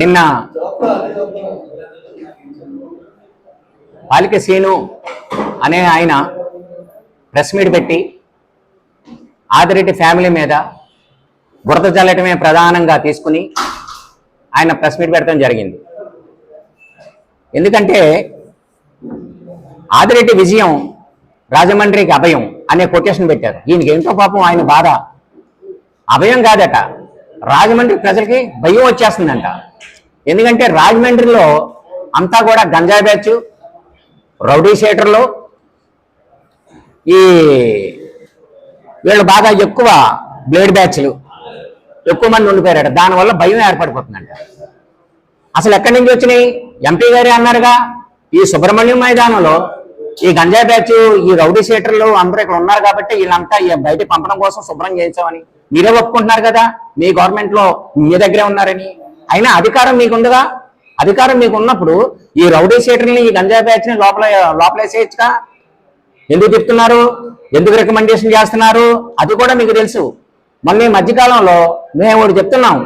నిన్న పాలిక సీను అనే ఆయన ప్రెస్ మీట్ పెట్టి ఆదిరెడ్డి ఫ్యామిలీ మీద బురద చల్లటమే ప్రధానంగా తీసుకుని ఆయన ప్రెస్ మీట్ పెట్టడం జరిగింది. ఎందుకంటే ఆదిరెడ్డి విజయం రాజమండ్రికి అభయం అనే కొటేషన్ పెట్టారు. ఈయనకి ఏంటో పాపం ఆయన బాధ. అభయం కాదట. రాజమండ్రి ప్రజలకి భయం వచ్చేస్తుందంట. ఎందుకంటే రాజమండ్రిలో అంతా కూడా గంజా బ్యాచ్ రౌడీ షేటర్లు. ఈ వీళ్ళు బాగా ఎక్కువ బ్లేడ్ బ్యాచ్లు. ఎక్కువ మంది ఉండిపోయారట. దానివల్ల భయం ఏర్పడిపోతుందంట. అసలు ఎక్కడి నుంచి వచ్చినాయి? ఎంపీ గారే అన్నారుగా. ఈ సుబ్రహ్మణ్యం మైదానంలో ఈ గంజా బ్యాచ్ ఈ రౌడీ షీటర్లు అందరూ ఇక్కడ ఉన్నారు కాబట్టి వీళ్ళంతా బయట పంపడం కోసం శుభ్రం చేయించామని. మీరే ఒప్పుకుంటున్నారు కదా? మీ గవర్నమెంట్లో మీ దగ్గరే ఉన్నారని. అయినా అధికారం మీకుండగా అధికారం మీకు ఉన్నప్పుడు ఈ రౌడీ సీటర్ని ఈ గంజా బ్యాచ్ని లోపల లోపలేసేయచ్చుగా? ఎందుకు చెప్తున్నారు ఎందుకు రికమెండేషన్ చేస్తున్నారు? అది కూడా మీకు తెలుసు. మొన్న ఈ మధ్యకాలంలో మేము ఒకటి చెప్తున్నాం.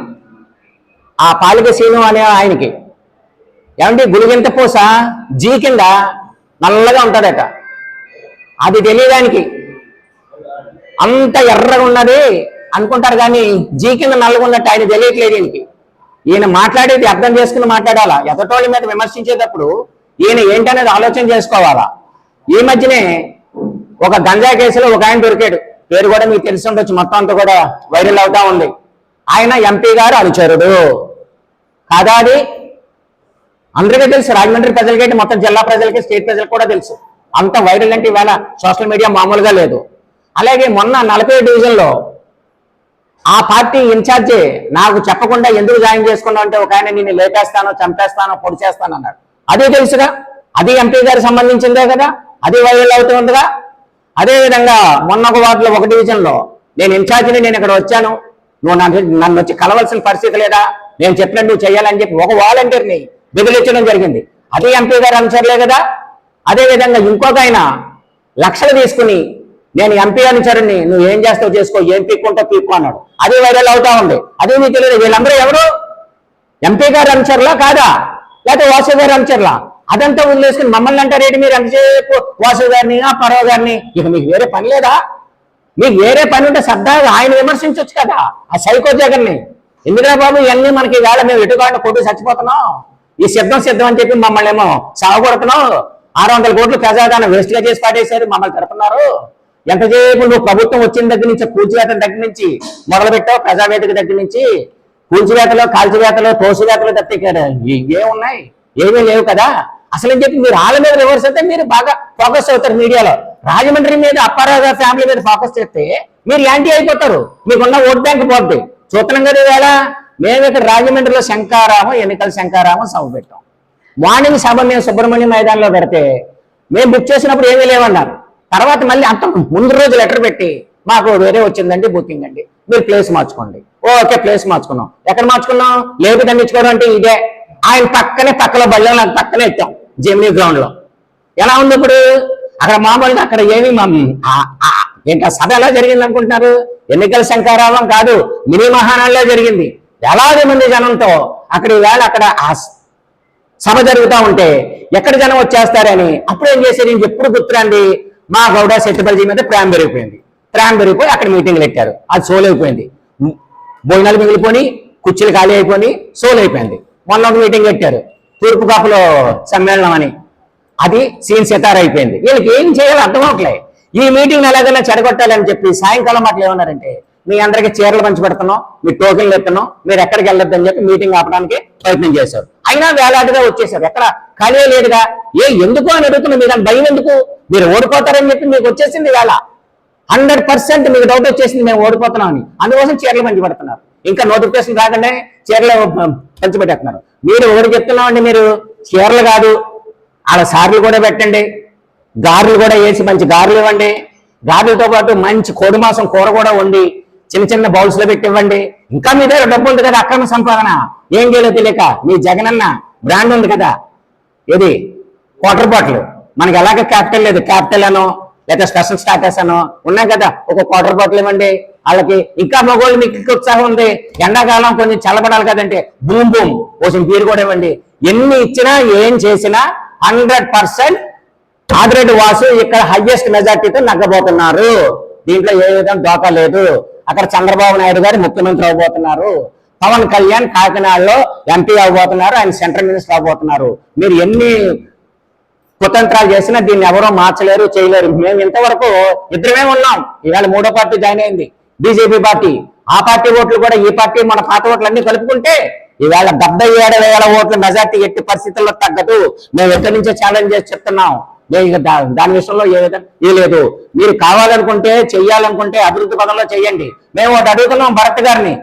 ఆ పాలిక సీను అనే ఆయనకి. ఏమంటే గుడిగింత పూస? జీ కింద నల్లగా ఉంటుందట. అది తెలియడానికి అంత ఎర్రగా ఉన్నది అనుకుంటారు కానీ జీ కింద నల్లగా ఉన్నట్టు ఆయన తెలియట్లేదు ఈయనకి. ఈయన మాట్లాడేది అర్థం చేసుకుని మాట్లాడాలా? ఎదటోళ్ళ మీద విమర్శించేటప్పుడు ఈయన ఏంటనేది ఆలోచన చేసుకోవాలా? ఈ మధ్యనే ఒక గంజా కేసులో ఒక ఆయన దొరికాడు. పేరు కూడా మీకు తెలిసి ఉండొచ్చు. మొత్తం అంతా కూడా వైరల్ అవుతా ఉంది. ఆయన ఎంపీ గారు అనుచరుడు. కాదా అది? అందరికీ తెలుసు. రాజమండ్రి ప్రజలకి మొత్తం జిల్లా ప్రజలకి స్టేట్ ప్రజలకు కూడా తెలుసు. అంత వైరల్ అంటే ఇవాళ సోషల్ మీడియా మామూలుగా లేదు. అలాగే మొన్న నలభై డివిజన్లో ఆ పార్టీ ఇన్ఛార్జి నాకు చెప్పకుండా ఎందుకు జాయిన్ చేసుకున్నావు అంటే ఒక ఆయన నేను లేపేస్తానో చంపేస్తానో పొడి చేస్తాను అన్నాడు. అదే తెలుసుగా? అది ఎంపీ గారికి సంబంధించిందే కదా? అది వైరల్ అవుతూ ఉందిగా? మొన్న ఒక వార్డులో ఒక డివిజన్లో నేను ఇన్ఛార్జిని నేను ఇక్కడ వచ్చాను. నువ్వు నన్ను నన్ను వచ్చి కలవలసిన పరిస్థితి లేదా? నేను చెప్పినట్టు నువ్వు చేయాలని చెప్పి ఒక వాలంటీర్ని బెదిరించడం జరిగింది. అదే ఎంపీ గారు అనుసరలే కదా? అదేవిధంగా ఇంకొక ఆయన లక్షలు తీసుకుని నేను ఎంపీ అనుచరుని నువ్వు ఏం చేస్తావు చేసుకో ఏం పీక్కుంటా పీక్కు అన్నాడు. అదే వైరల్ అవుతా ఉంది. అదే నీకు తెలియదు. వీళ్ళందరూ ఎవరు? ఎంపీ గారు అనుచరులా కాదా? లేకపోతే వాసు గారు అనుచరులా? అదంతా వదిలేసుకుని మమ్మల్ని అంటారు ఏంటి మీరు ఎంతసేపు వాసు గారిని ఆ పర్వ గారిని? ఇక మీకు వేరే పని లేదా? మీకు వేరే పని ఉంటే సరదాగా ఆయన విమర్శించవచ్చు కదా ఆ సైకో జగన్ని. ఎందుకురా బాబు ఇవన్నీ మనకి వేళ మేము ఎటుకాడిన కొట్టు చచ్చిపోతున్నాం. ఈ సిద్ధం సిద్ధం అని చెప్పి మమ్మల్ని ఏమో సాగొడుతున్నాం ఆరు వందల కోట్లు ప్రజాదానం వేస్ట్గా చేసి పాటేశారు మమ్మల్ని తిడుతున్నారు. ఎంతసేపు నువ్వు ప్రభుత్వం వచ్చిన దగ్గర నుంచి కూల్చివేత దగ్గర నుంచి మొదలు పెట్టావు? ప్రజావేదిక దగ్గర నుంచి? కూల్చివేతలో కాల్చివేతలో తోసివేతలో తప్పికారు ఏమున్నాయి? ఏమీ లేవు కదా. అసలు అని చెప్పి మీరు వాళ్ళ మీద రివర్స్ అయితే మీరు బాగా ఫోకస్ అవుతారు మీడియాలో. రాజమండ్రి మీద అప్పారావు ఫ్యామిలీ మీద ఫోకస్ చేస్తే మీరు యాంటీ అయిపోతారు. మీకున్న ఓట్ బ్యాంక్ పోద్ది. చూస్తున్నాం కదా ఇవాళ మేము ఇక్కడ రాజమండ్రిలో శంకారామం ఎన్నికల శంకారామం సభ పెట్టాం. మార్నింగ్ సభ మేము సుబ్రహ్మణ్యం మైదానంలో పెడితే మేము బుక్ చేసినప్పుడు ఏమీ లేవన్నారు. తర్వాత మళ్ళీ అంత ముందు రోజు లెటర్ పెట్టి మాకు వేరే వచ్చిందండి బుకింగ్ అండి. మీరు ప్లేస్ మార్చుకోండి. ఓకే ప్లేస్ మార్చుకున్నాం. ఎక్కడ మార్చుకున్నాం? లేపు దండించుకోవడం అంటే ఇదే. ఆయన పక్కనే పక్కలో బళ్ళో నాకు పక్కనే ఎత్తాం జెమినీ గ్రౌండ్లో ఎలా ఉంది ఇప్పుడు? అక్కడ మామూలుగా అక్కడ ఏమి ఏంటి ఆ సభ ఎలా జరిగింది అనుకుంటున్నారు? ఎన్నికల శంకారావం కాదు మినీ మహానాడులో జరిగింది. వేలాది మంది జనంతో అక్కడ ఈవేళ అక్కడ ఆ సభ జరుగుతూ ఉంటే ఎక్కడ జనం వచ్చేస్తారని అప్పుడు ఏం చేశారు? ఇంక ఎప్పుడు గుర్తురండి మా గౌడ సెట్టుబల్జీ మీద ప్రేమ పెరిగిపోయింది. ప్రేమ పెరిగిపోయి అక్కడ మీటింగ్లు పెట్టారు. అది సోల్ అయిపోయింది. భోజనాలు మిగిలిపోయి కుర్చీలు ఖాళీ అయిపోయి సోల్ అయిపోయింది. మొన్న ఒక మీటింగ్ పెట్టారు. తూర్పు కాపులో సమ్మేళనం అని. అది సీన్ సితార అయిపోయింది. వీళ్ళకి ఏం చేయాలో అర్థం అవట్లే ఈ మీటింగ్ ఎలాగైనా చెడగొట్టాలని చెప్పి సాయంకాలం అట్లా ఏమన్నారంటే మీ అందరికి చీరలు పంచి పెడుతున్నాం మీ టోకెన్లు ఎత్తున్నాం మీరు ఎక్కడికి వెళ్ళొద్దని చెప్పి మీటింగ్ ఆపడానికి ప్రయత్నం చేశారు. అయినా వేలాదిగా వచ్చేసారు. ఎక్కడ? ఖాళీ లేదుగా. ఏ ఎందుకు అని అడుగుతున్నా మీరు? భయం ఎందుకు? మీరు ఓడిపోతారని చెప్పి మీకు వచ్చేసింది వేళ హండ్రెడ్ పర్సెంట్ మీకు డౌట్ వచ్చేసింది మేము ఓడిపోతున్నాం అని అందుకోసం చీరలు పంచి పెడుతున్నారు ఇంకా నోటిఫికేషన్ రాగానే చీరలు పంచిపెట్టేస్తున్నారు. మీరు ఒకటి చెప్తున్నామండి మీరు. చీరలు కాదు. వాళ్ళ సార్లు కూడా పెట్టండి. గారెలు కూడా వేసి మంచి గారెలు ఇవ్వండి. గారెలతో పాటు మంచి కోడి మాసం కూర కూడా వండి చిన్న చిన్న బౌల్స్లో పెట్టి ఇవ్వండి. ఇంకా మీ దగ్గర డబ్బు ఉంది కదా అక్రమ సంపాదన. ఏం చేయాలో తెలియక మీ జగనన్న బ్రాండ్ ఉంది కదా. ఇది వాటర్ బాటిల్ మనకి ఎలాగ క్యాపిటల్ లేదు. క్యాపిటల్ అనో లేదా స్పెషల్ స్టాటస్ అనో ఉన్నాయి కదా. ఒక క్వార్టర్ బాటిల్ ఇవ్వండి. వాళ్ళకి ఇంకా మగోళ్ళు మీకు ఉత్సాహం ఉంది. ఎండాకాలం కొంచెం చల్లబడాలి కదంటే బూమ్ బూమ్ కొంచెం బీరు కూడా ఇవ్వండి. ఎన్ని ఇచ్చినా ఏం చేసినా హండ్రెడ్ పర్సెంట్ ఆదిరెడ్డి వాసు ఇక్కడ హైయెస్ట్ మెజార్టీతో నగ్గబోతున్నారు. దీంట్లో ఏ విధంగా దోకా లేదు. అక్కడ చంద్రబాబు నాయుడు గారు ముఖ్యమంత్రి అవబోతున్నారు. పవన్ కళ్యాణ్ కాకినాడలో ఎంపీ అవబోతున్నారు. ఆయన సెంట్రల్ మినిస్టర్ అవబోతున్నారు. మీరు ఎన్ని కుతంత్రాలు చేసినా దీన్ని ఎవరో మార్చలేరు చేయలేరు. మేము ఇంతవరకు ఇద్దరమే ఉన్నాం. ఈవేళ మూడో పార్టీ జాయిన్ అయింది. BJP party. ఆ పార్టీ ఓట్లు కూడా ఈ పార్టీ మన పాత ఓట్లు అన్ని కలుపుకుంటే ఈవేళ డెబ్బై ఏడు వేల ఓట్ల మెజార్టీ ఎట్టి పరిస్థితుల్లో తగ్గదు. మేము ఎక్కడి నుంచే ఛాలెంజ్ చేసి చెప్తున్నాం. ఇక దాని విషయంలో ఏ విధంగా ఏ లేదు. మీరు కావాలనుకుంటే చెయ్యాలనుకుంటే అభివృద్ధి పదంలో చెయ్యండి. మేము ఒకటి అడుగుతున్నాం భరత్ గారిని.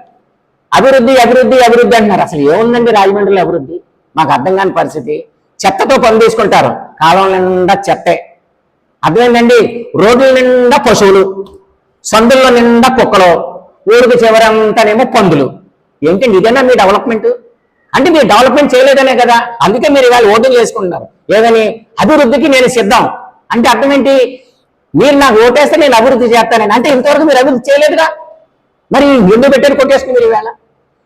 అభివృద్ధి అభివృద్ధి అభివృద్ధి అంటున్నారు. అసలు ఏముందండి రాజమండ్రిలో అభివృద్ధి? మాకు అర్థం కాని పరిస్థితి. చెత్తతో పని తీసుకుంటారు. కాలం నిండా చెత్తే. అర్థమేంటండి రోడ్ల నిండా పశువులు సందుల్లో నిండా కుక్కలు ఊరికి చివరంతానేమో పందులు. ఏంటండి ఇదేనా మీ డెవలప్మెంట్ అంటే మీరు డెవలప్మెంట్ చేయలేదనే కదా. అందుకే మీరు ఇవాళ ఓటింగ్ చేసుకుంటున్నారు. ఏదని? అభివృద్ధికి నేను సిద్ధం. అంటే అర్థం ఏంటి? మీరు నాకు ఓటేస్తే నేను అభివృద్ధి చేస్తానని అంటే ఇంతవరకు మీరు అభివృద్ధి చేయలేదుగా? మరి ఎందుకు పెట్టారు కొట్టేసుకుని మీరు ఇవాళ?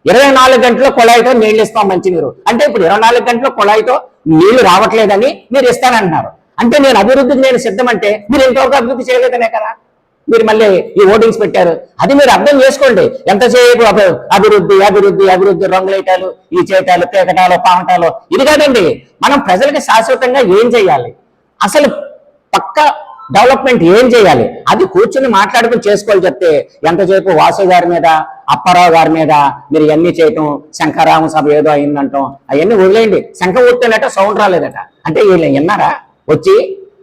ఇరవై నాలుగు గంటల కుళాయితో నీళ్ళు ఇస్తాం మంచినీరు. అంటే ఇప్పుడు ఇరవై నాలుగు గంటల కుళాయితో నీళ్ళు రావట్లేదని మీరు ఇస్తానంటున్నారు అంటే నేను అభివృద్ధికి నేను సిద్ధం అంటే మీరు ఇంతవరకు అభివృద్ధి చేయలేదనే కదా? మీరు మళ్ళీ ఈ ఓటింగ్స్ పెట్టారు. అది మీరు అర్థం చేసుకోండి. ఎంతసేపు అభి- అభివృద్ధి అభివృద్ధి అభివృద్ధి రంగులేటాలు ఈ చేయటాలు పీకటాలు పావటాలు ఇది కాదండి. మనం ప్రజలకి శాశ్వతంగా ఏం చేయాలి? అసలు పక్క డెవలప్మెంట్ ఏం చేయాలి? అది కూర్చుని మాట్లాడుకుని చేసుకోవాలి చెప్తే ఎంతసేపు వాసు గారి మీద అప్పారావు గారి మీద మీరు ఇవన్నీ చేయటం శంకరామ సభ ఏదో అయిందంటాం అవన్నీ వదిలేయండి. శంఖ ఊర్తేనట సౌండ్ రాలేదట. అంటే వీళ్ళు విన్నారా? వచ్చి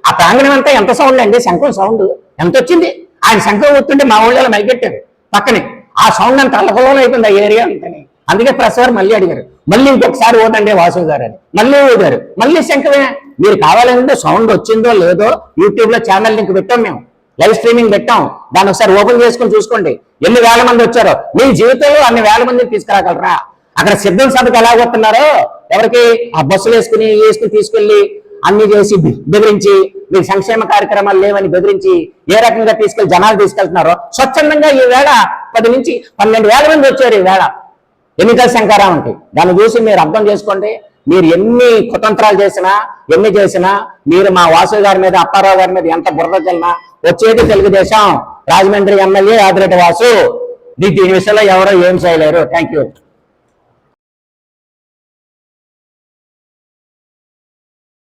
ఆ ప్రాంగణం అంతా ఎంత సౌండ్ అండి? శంఖం సౌండ్ ఎంత వచ్చింది? ఆయన శంఖం ఊడుతుంటే మా ఊళ్ళో మైకెట్టారు పక్కనే ఆ సౌండ్ అంత అల్లకల్లో అయిపోయింది ఆ ఏరియా అంతని. అందుకే ప్రెస్ మళ్ళీ అడిగారు మళ్ళీ ఇంకొకసారి ఓదండి వాసు గారు అని. మళ్ళీ ఓదారు మళ్ళీ శంఖమే? మీరు కావాలంటే సౌండ్ వచ్చిందో లేదో యూట్యూబ్లో ఛానల్ లింక్ పెట్టాం మేము. లైవ్ స్ట్రీమింగ్ పెట్టాం. దాన్ని ఒకసారి ఓపెన్ చేసుకుని చూసుకోండి. ఎన్ని వేల మంది వచ్చారో. మీ జీవితంలో అన్ని వేల మందిని తీసుకురాగలరా? అక్కడ సిద్ధం సభకు ఎలా పోతున్నారో? ఎవరికి? ఆ బస్సులు వేసుకుని వేసుకుని తీసుకెళ్ళి అన్ని చేసి బెదిరించి మీకు సంక్షేమ కార్యక్రమాలు లేవని బెదిరించి ఏ రకంగా తీసుకెళ్ళి జనాలు తీసుకెళ్తున్నారో స్వచ్ఛందంగా ఈ వేళ పది నుంచి పన్నెండు వేల మంది వచ్చారు ఈ వేళ. ఎన్నికల శంకారావంటి దాన్ని చూసి మీరు అర్థం చేసుకోండి. మీరు ఎన్ని కుతంత్రాలు చేసినా ఎన్ని చేసినా మీరు మా వాసు గారి మీద అప్పారావు గారి మీద ఎంత బుర్ర చల్లినా వచ్చేది తెలుగుదేశం. రాజమండ్రి ఎమ్మెల్యే ఆదిరెడ్డి వాసు. దీ- దీని విషయంలో ఎవరో ఏం చేయలేరు. Thank you